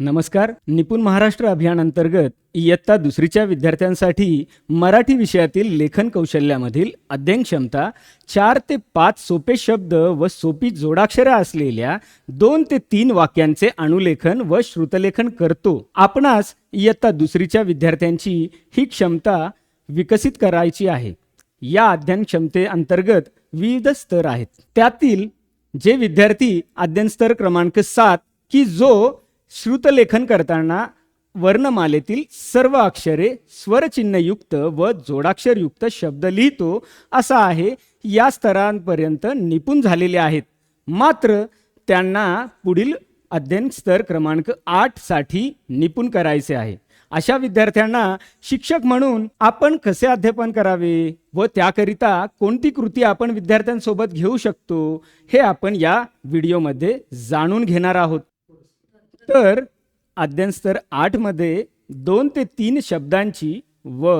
नमस्कार. निपुण महाराष्ट्र अभियान अंतर्गत इयत्ता दुसरीच्या विद्यार्थ्यांसाठी मराठी विषयातील लेखन कौशल्यामधील अध्ययन क्षमता चार ते पाच सोपे शब्द व सोपी जोडाक्षरं असलेल्या दोन ते तीन वाक्यांचे अणुलेखन व श्रुतलेखन करतो. आपणास इयत्ता दुसरीच्या विद्यार्थ्यांची ही क्षमता विकसित करायची आहे. या अध्ययन क्षमतेअंतर्गत विविध स्तर आहेत. त्यातील जे विद्यार्थी अध्ययन स्तर क्रमांक सात की जो श्रुतलेखन करताना वर्णमालेतील सर्व अक्षरे स्वरचिन्हयुक्त व जोडाक्षरयुक्त शब्द लिहितो असा आहे. या स्तरांपर्यंत निपुण झालेले आहेत. मात्र त्यांना पुढील अध्ययन स्तर क्रमांक आठसाठी निपुण करायचे आहे. अशा विद्यार्थ्यांना शिक्षक म्हणून आपण कसे अध्यापन करावे व त्याकरिता कोणती कृती आपण विद्यार्थ्यांसोबत घेऊ शकतो हे आपण या व्हिडिओमध्ये जाणून घेणार आहोत. तर अध्ययन स्तर आठमध्ये दोन ते तीन शब्दांची व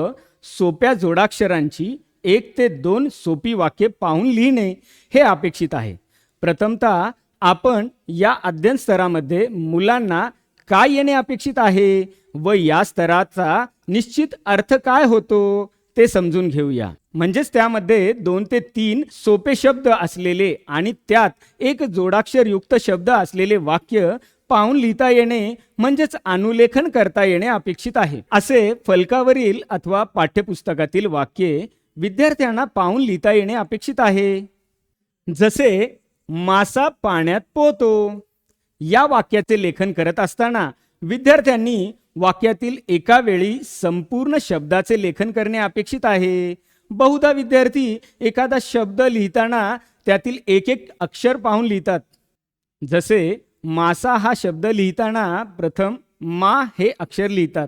सोप्या जोडाक्षरांची एक ते दोन सोपी वाक्ये पाहून लिहिणे हे अपेक्षित आहे. प्रथमतः आपण या अध्ययन स्तरामध्ये मुलांना काय येणे अपेक्षित आहे व या स्तराचा निश्चित अर्थ काय होतो ते समजून घेऊया. म्हणजेच त्यामध्ये दोन ते तीन सोपे शब्द असलेले आणि त्यात एक जोडाक्षरयुक्त शब्द असलेले वाक्य पाहून लिहिता येणे म्हणजेच अनुलेखन करता येणे अपेक्षित आहे. असे फलकावरील अथवा पाठ्यपुस्तकातील वाक्ये विद्यार्थ्यांना पाहून लिहिता येणे अपेक्षित आहे. जसे मासा पाण्यात पोहतो. या वाक्याचे लेखन करत असताना विद्यार्थ्यांनी वाक्यातील एका वेळी संपूर्ण शब्दाचे लेखन करणे अपेक्षित आहे. बहुधा विद्यार्थी एखादा शब्द लिहिताना त्यातील एक एक अक्षर पाहून लिहितात. जसे मासा हा शब्द लिहिताना प्रथम मा हे अक्षर लिहितात.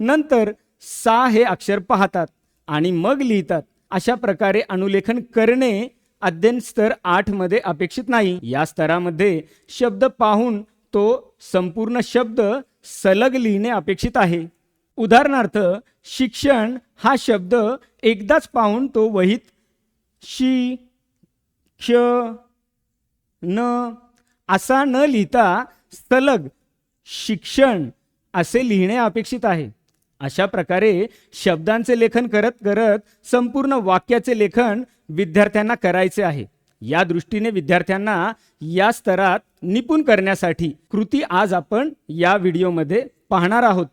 नंतर सा हे अक्षर पाहतात आणि मग लिहितात. अशा प्रकारे अनुलेखन करणे अध्ययन स्तर आठमध्ये अपेक्षित नाही. या स्तरामध्ये शब्द पाहून तो संपूर्ण शब्द सलग लिहिणे अपेक्षित आहे. उदाहरणार्थ शिक्षण हा शब्द एकदाच पाहून तो वहीत शी क्ष न असा न लिहिता सलग शिक्षण असे लिहिणे अपेक्षित आहे. अशा प्रकारे शब्दांचे लेखन करत करत संपूर्ण वाक्याचे लेखन विद्यार्थ्यांना करायचे आहे. या दृष्टीने विद्यार्थ्यांना या स्तरात निपुण करण्यासाठी कृती आज आपण या व्हिडिओमध्ये पाहणार आहोत.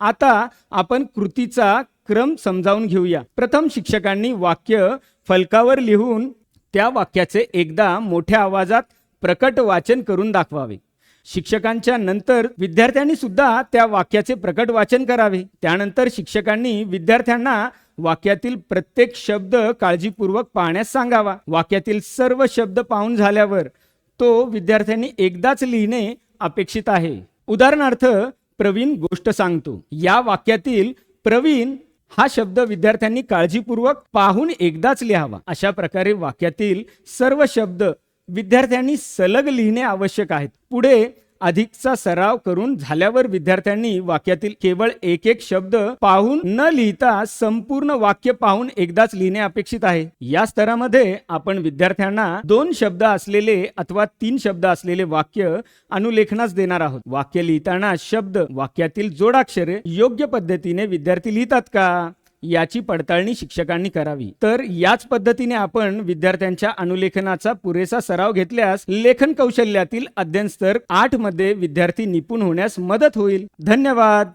आता आपण कृतीचा क्रम समजावून घेऊया. प्रथम शिक्षकांनी वाक्य फलकावर लिहून त्या वाक्याचे एकदा मोठ्या आवाजात प्रकट वाचन करून दाखवावे. शिक्षकांच्या नंतर विद्यार्थ्यांनी सुद्धा त्या वाक्याचे प्रकट वाचन करावे. त्यानंतर शिक्षकांनी विद्यार्थ्यांना वाक्यातील प्रत्येक शब्द काळजीपूर्वक पाहण्यास सांगावा. वाक्यातील सर्व शब्द पाहून झाल्यावर तो विद्यार्थ्यांनी एकदाच लिहिणे अपेक्षित आहे. उदाहरणार्थ प्रवीण गोष्ट सांगतो. या वाक्यातील प्रवीण हा शब्द विद्यार्थ्यांनी काळजीपूर्वक पाहून एकदाच लिहावा. अशा प्रकारे वाक्यातील सर्व शब्द विद्यार्थ्यांनी सलग लिहिणे आवश्यक आहेत. पुढे अधिकचा सराव करून झाल्यावर विद्यार्थ्यांनी वाक्यातील केवळ एक एक शब्द पाहून न लिहिता संपूर्ण वाक्य पाहून एकदाच लिहिणे अपेक्षित आहे. या स्तरामध्ये आपण विद्यार्थ्यांना दोन शब्द असलेले अथवा तीन शब्द असलेले वाक्य अनुलेखनास देणार आहोत. वाक्य लिहिताना शब्द वाक्यातील जोडाक्षरे योग्य पद्धतीने विद्यार्थी लिहितात का? याची पडताळणी शिक्षकांनी करावी. तर याच पद्धतीने आपण विद्यार्थ्यांच्या अनुलेखनाचा पुरेसा सराव घेतल्यास लेखन कौशल्यातील अध्ययन स्तर आठमध्ये विद्यार्थी निपुण होण्यास मदत होईल. धन्यवाद!